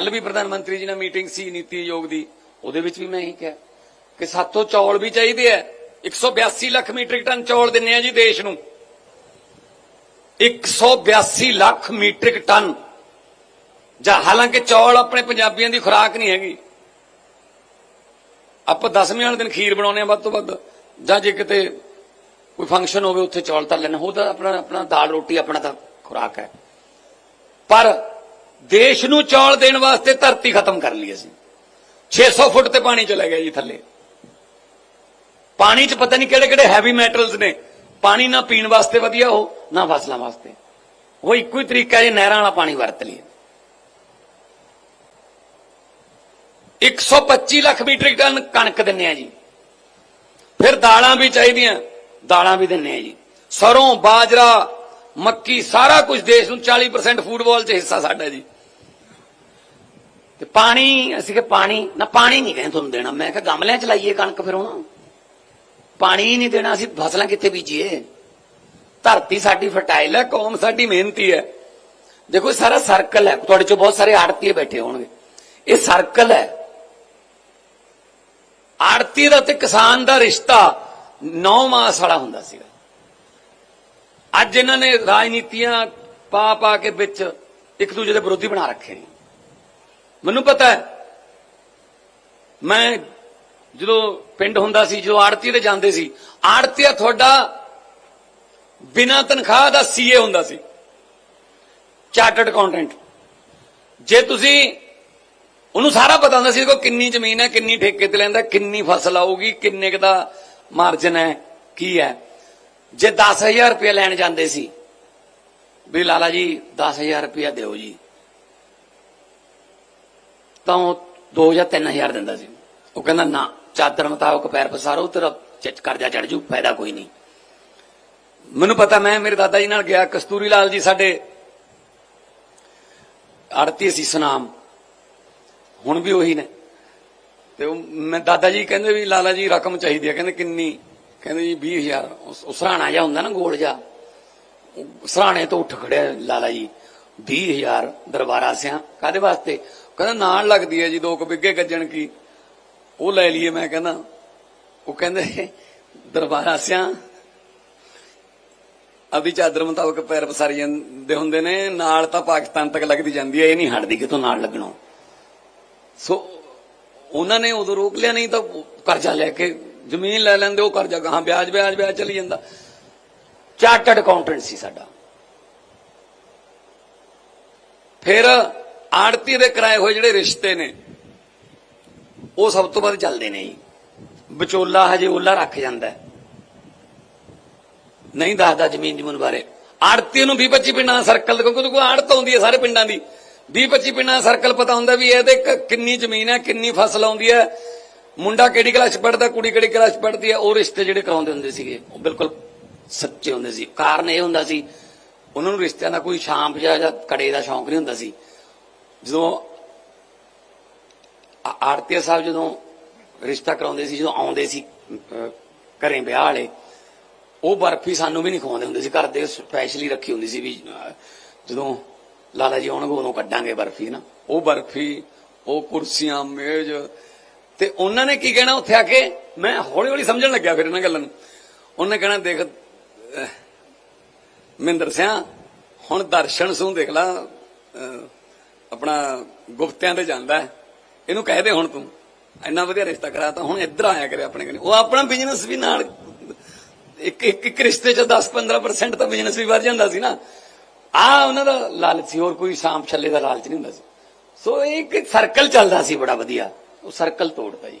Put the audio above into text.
ਕੱਲ ਵੀ ਪ੍ਰਧਾਨ ਮੰਤਰੀ ਜੀ ਨਾਲ ਮੀਟਿੰਗ ਸੀ ਨੀਤੀ ਆਯੋਗ ਦੀ, ਉਹਦੇ ਵਿੱਚ ਵੀ ਮੈਂ ਇਹੀ ਕਿਹਾ ਕਿ ਸਾਤੋਂ ਚੌਲ ਵੀ ਚਾਹੀਦੇ ਆ। 182 ਲੱਖ ਮੀਟ੍ਰਿਕ ਟਨ ਚੌਲ ਦਿੰਨੇ ਆ ਜੀ ਦੇਸ਼ ਨੂੰ। 182 ਲੱਖ ਮੀਟ੍ਰਿਕ ਟਨ। ਜਾਂ ਹਾਲਾਂਕਿ ਚੌਲ ਆਪਣੇ ਪੰਜਾਬੀਆਂ ਦੀ ਖੁਰਾਕ ਨਹੀਂ ਹੈਗੀ। ਆਪਾਂ ਦਸਵੇਂ ਵਾਲੇ ਦਿਨ ਖੀਰ ਬਣਾਉਂਦੇ ਆ ਵੱਧ ਤੋਂ ਵੱਧ। ਜਾਂ ਜੇ ਕਿਤੇ ਕੋਈ ਫੰਕਸ਼ਨ ਹੋਵੇ, ਉੱਥੇ ਚੌਲ ਤਲ ਲੈਣਾ ਉਹ ਤਾਂ ਆਪਣਾ ਆਪਣਾ ਦਾਲ ਰੋਟੀ ਆਪਣਾ ਤਾਂ ਖੁਰਾਕ ਹੈ। ਪਰ ਦੇਸ਼ ਨੂੰ ਚੌਲ ਦੇਣ ਵਾਸਤੇ ਧਰਤੀ ਖਤਮ ਕਰ ਲਈ ਅਸੀਂ। 600 ਫੁੱਟ ਤੇ ਪਾਣੀ ਚਲਾ ਗਿਆ ਜੀ ਥੱਲੇ। ਪਾਣੀ 'ਚ ਪਤਾ ਨਹੀਂ ਕਿਹੜੇ ਕਿਹੜੇ ਹੈਵੀ ਮੈਟਲਸ ਨੇ। ਪਾਣੀ ਨਾ ਪੀਣ ਵਾਸਤੇ ਵਧੀਆ ਹੋ ਨਾ ਫਸਲਾਂ ਵਾਸਤੇ। ਉਹ ਇੱਕੋ ਹੀ ਤਰੀਕਾ ਹੈ, ਨਹਿਰਾਂ ਵਾਲਾ ਪਾਣੀ ਵਰਤ ਲਈਏ। 125 ਲੱਖ ਮੀਟ੍ਰਿਕ ਟਨ ਕਣਕ ਦਿੰਨੇ ਆ ਜੀ। ਫਿਰ ਦਾਲਾਂ ਵੀ ਚਾਹੀਦੀਆਂ, ਦਾਲਾਂ ਵੀ ਦਿੰਨੇ ਆ ਜੀ। ਸਰੋਂ, ਬਾਜਰਾ, ਮੱਕੀ, ਸਾਰਾ ਕੁਝ ਦੇਸ਼ ਨੂੰ 40% ਫੂਡ ਵਾਲ 'ਚ ਹਿੱਸਾ ਸਾਡਾ ਜੀ। ਤੇ ਪਾਣੀ, ਅਸੀਂ ਕਿ ਪਾਣੀ, ਨਾ ਪਾਣੀ ਨਹੀਂ ਕਹਿੰਦੇ ਤੁਹਾਨੂੰ ਦੇਣਾ। ਮੈਂ ਕਿਹਾ ਗਮਲਿਆਂ ਚ ਲਾਈਏ ਕਣਕ ਫਿਰ ਹੁਣ। ਪਾਣੀ ਹੀ ਨਹੀਂ ਦੇਣਾ, ਅਸੀਂ ਫਸਲਾਂ ਕਿੱਥੇ ਬੀਜੀਏ? ਧਰਤੀ ਸਾਡੀ ਫਰਟਾਈਲ ਹੈ, ਕੌਮ ਸਾਡੀ ਮਿਹਨਤੀ ਹੈ। ਦੇਖੋ, ਇਹ ਸਾਰਾ ਸਰਕਲ ਹੈ। ਤੁਹਾਡੇ ਚੋਂ ਬਹੁਤ ਸਾਰੇ ਆੜਤੀਏ ਬੈਠੇ ਹੋਣਗੇ। ਇਹ ਸਰਕਲ ਹੈ। ਆੜਤੀ ਦਾ ਤੇ ਕਿਸਾਨ ਦਾ ਰਿਸ਼ਤਾ 9 ਮਾਸ ਵਾਲਾ ਹੁੰਦਾ ਸੀਗਾ। ਅੱਜ ਇਹਨਾਂ ਨੇ ਰਾਜਨੀਤੀਆਂ ਪਾ ਪਾ ਕੇ ਵਿੱਚ ਇੱਕ ਦੂਜੇ ਦੇ ਵਿਰੋਧੀ ਬਣਾ ਰੱਖੇ ਨੇ। ਮੈਨੂੰ ਪਤਾ ਹੈ। ਮੈਂ ਜਦੋਂ ਪਿੰਡ ਹੁੰਦਾ ਸੀ, ਜਦੋਂ ਆੜਤੀ ਤੇ ਜਾਂਦੇ ਸੀ, ਆੜਤੀਆ ਤੁਹਾਡਾ ਬਿਨਾਂ ਤਨਖਾਹ ਦਾ ਸੀਏ ਹੁੰਦਾ ਸੀ। ਚਾਰਟਰਡ ਅਕਾਊਂਟੈਂਟ ਜੇ ਤੁਸੀਂ ਉਹਨੂੰ ਸਾਰਾ ਪਤਾ ਹੁੰਦਾ ਸੀ ਕੋ ਕਿੰਨੀ ਜ਼ਮੀਨ ਹੈ, ਕਿੰਨੀ ਠੇਕੇ ਤੇ ਲੈਂਦਾ, ਕਿੰਨੀ ਫਸਲ ਆਊਗੀ, ਕਿੰਨੇ ਕੁ ਦਾ ਮਾਰਜਨ ਹੈ, ਕੀ ਹੈ। ਜੇ 10000 ਰੁਪਏ ਲੈਣ ਜਾਂਦੇ ਸੀ, ਵੀ ਲਾਲਾ ਜੀ 10000 ਰੁਪਏ ਦਿਓ ਜੀ। ਤਾਂ ਉਹ 2 ਜਾਂ 3000 ਦਿੰਦਾ ਸੀ। ਉਹ ਕਹਿੰਦਾ, ਨਾ, ਚਾਦਰ ਮੁਤਾਬਕ ਪੈਰ ਪਸਾਰੋ, ਤੇਰਾ ਕਰਜ਼ਾ ਚੜ ਜੂ, ਫਾਇਦਾ ਕੋਈ ਨਹੀਂ। ਮੈਨੂੰ ਪਤਾ, ਮੈਂ, ਮੇਰੇ ਦਾਦਾ ਜੀ ਨਾਲ ਗਿਆ, ਕਸਤੂਰੀ ਲਾਲ ਜੀ ਸਾਡੇ ਆੜਤੀ ਸੀ, ਸੁਨਾਮ। ਹੁਣ ਵੀ ਉਹੀ ਨੇ। ਤੇ ਉਹ, ਮੈਂ, ਦਾਦਾ ਜੀ ਕਹਿੰਦੇ ਵੀ, ਲਾਲਾ ਜੀ, ਰਕਮ ਚਾਹੀਦੀ ਹੈ ਕਹਿੰਦੇ, ਕਿੰਨੀ? ਕਹਿੰਦੇ ਜੀ 20000 ਉਸ ਉਹ ਸਰਾਣਾ ਜਿਹਾ ਹੁੰਦਾ ਨਾ, ਗੋਲ ਜਿਹਾ। ਉਹ ਸਰਾਣੇ ਤੋਂ ਉੱਠ ਖੜਿਆ ਲਾਲਾ ਜੀ। 20000 ਦਰਬਾਰਾ ਸਿਆਂ। ਕਾਦੇ ਵਾਸਤੇ? ਕਹਿੰਦਾ ਨਾਲ ਲੱਗਦੀ ਹੈ ਜੀ, ਦੋ ਕੁ ਬਿੱਗੇ ਗੱਜਣ ਕੀ। ਉਹ ਲੈ ਲਈਏ, ਮੈਂ ਕਹਿੰਦਾ। ਉਹ ਕਹਿੰਦੇ, ਦਰਬਾਰਾ ਸਿਆਂ। ਅਭੀ ਚਾਦਰ ਮੁਤਾਬਕ ਪੈਰ ਪਸਾਰੀ ਜਾਂਦੇ ਹੁੰਦੇ ਨੇ। ਨਾਲ ਤਾਂ ਪਾਕਿਸਤਾਨ ਤੱਕ ਲੱਗਦੀ ਜਾਂਦੀ ਹੈ। ਇਹ ਨਹੀਂ ਹਟਦੀ ਕਿਤੋਂ ਨਾਲ ਲੱਗਣੋਂ। ਸੋ, ਉਹਨਾਂ ਨੇ ਉਦੋਂ ਰੋਕ ਲਿਆ, ਨਹੀਂ ਤਾਂ ਕਰਜ਼ਾ ਲੈ ਕੇ ਜ਼ਮੀਨ ਲੈ ਲੈਂਦੇ, ਉਹ ਕਰਜ਼ਾ ਗਾਹਾਂ ਵਿਆਜ ਵਿਆਜ ਵਿਆਜ ਚਲੀ ਜਾਂਦਾ। ਚਾਰਟਰਡ ਅਕਾਊਂਟੈਂਟ ਸੀ ਸਾਡਾ। ਫਿਰ ਆੜਤੀ ਦੇ ਕਰਾਏ ਹੋਏ ਜਿਹੜੇ ਰਿਸ਼ਤੇ ਨੇ, ਉਹ ਸਭ ਤੋਂ ਵੱਧ ਚੱਲਦੇ ਨੇ ਜੀ। ਵਿਚੋਲਾ ਹਜੇ ਓਲਾ ਰੱਖ ਜਾਂਦਾ ਨਹੀਂ ਦੱਸਦਾ ਜ਼ਮੀਨ ਜਮੂਨ ਬਾਰੇ। ਆੜਤੀ ਨੂੰ 20 25 ਪਿੰਡਾਂ ਦਾ ਸਰਕਲ ਕਿਉਂਕਿ ਉਹਦੇ ਕੋਲ ਆੜਤ ਆਉਂਦੀ ਹੈ ਸਾਰੇ ਪਿੰਡਾਂ ਦੀ। 20 25 ਪਿੰਡਾਂ ਦਾ ਸਰਕਲ ਪਤਾ ਹੁੰਦਾ ਵੀ ਇਹਦੇ ਕ- ਕਿੰਨੀ ਜ਼ਮੀਨ ਹੈ, ਕਿੰਨੀ ਫਸਲ ਆਉਂਦੀ ਹੈ। ਮੁੰਡਾ ਕਿਹੜੀ ਕਲਾਸ ਚ ਪੜਦਾ ਕੁੜੀ ਕਿਹੜੀ ਕਲਾਸ ਚ ਪੜਦੀ ਹੈ, ਉਹ ਰਿਸ਼ਤੇ ਜਿਹੜੇ ਕਰਾਉਂਦੇ ਹੁੰਦੇ ਸੀਗੇ, ਉਹ ਬਿਲਕੁਲ ਸੱਚੇ ਹੁੰਦੇ ਸੀ। ਕਾਰਨ ਇਹ ਹੁੰਦਾ ਸੀ ਉਹਨਾਂ ਨੂੰ ਰਿਸ਼ਤਿਆਂ ਦਾ ਕੋਈ ਸ਼ਾਂਪ ਜਾਂ ਕੜੇ ਦਾ ਸ਼ੌਂਕ ਨਹੀਂ ਹੁੰਦਾ ਸੀ। ਜਦੋਂ ਆ- ਸਾਹਿਬ ਜਦੋਂ ਰਿਸ਼ਤਾ ਕਰਾਉਂਦੇ ਸੀ, ਜਦੋਂ ਆਉਂਦੇ ਸੀ ਘਰੇ ਵਿਆਹ ਵਾਲੇ, ਉਹ ਬਰਫੀ ਸਾਨੂੰ ਵੀ ਨਹੀਂ ਖਵਾਉਂਦੇ ਹੁੰਦੇ ਸੀ। ਘਰ ਦੇ ਸਪੈਸ਼ਲੀ ਰੱਖੀ ਹੁੰਦੀ ਸੀ ਵੀ ਜਦੋਂ ਲਾਲਾ ਜੀ ਆਉਣਗੇ ਉਦੋਂ ਕੱਢਾਂਗੇ ਬਰਫੀ ਨਾ ਉਹ ਬਰਫੀ, ਉਹ ਕੁਰਸੀਆਂ, ਮੇਜ਼ ਤੇ ਉਹਨਾਂ ਨੇ ਕੀ ਕਹਿਣਾ ਉੱਥੇ ਆ ਕੇ? ਮੈਂ ਹੌਲੀ ਹੌਲੀ ਸਮਝਣ ਲੱਗਿਆ ਫਿਰ ਇਹਨਾਂ ਗੱਲਾਂ ਨੂੰ। ਉਹਨੇ ਕਹਿਣਾ, ਦੇਖ ਮਹਿੰਦਰ ਸਿਆ, ਹੁਣ ਦਰਸ਼ਨ ਸੂ ਦੇਖ ਲਾ ਆਪਣਾ ਗੁਪਤਿਆਂ ਤੇ ਜਾਂਦਾ ਇਹਨੂੰ ਕਹਿ ਦੇ ਹੁਣ ਤੂੰ, ਇੰਨਾ ਵਧੀਆ ਰਿਸ਼ਤਾ ਕਰਾ ਕਰਾਤਾ ਹੁਣ ਇੱਧਰ ਆਇਆ ਕਰੇ ਆਪਣੇ ਕੋਲ ਉਹ ਆਪਣਾ ਬਿਜ਼ਨਸ ਵੀ ਨਾਲ, ਇੱਕ ਇੱਕ ਇੱਕ ਰਿਸ਼ਤੇ ਚ 10-15% ਤਾਂ ਬਿਜ਼ਨਸ ਵੀ ਵੱਧ ਜਾਂਦਾ ਸੀ ਨਾ। ਆ ਉਹਨਾਂ ਦਾ ਲਾਲਚ ਸੀ, ਹੋਰ ਕੋਈ ਸ਼ਾਮ ਛੱਲੇ ਦਾ ਲਾਲਚ ਨਹੀਂ ਹੁੰਦਾ ਸੀ। ਸੋ ਇਹ ਇੱਕ ਸਰਕਲ ਚੱਲਦਾ ਸੀ ਬੜਾ ਵਧੀਆ, ਉਹ ਸਰਕਲ ਤੋੜਦਾ ਜੀ।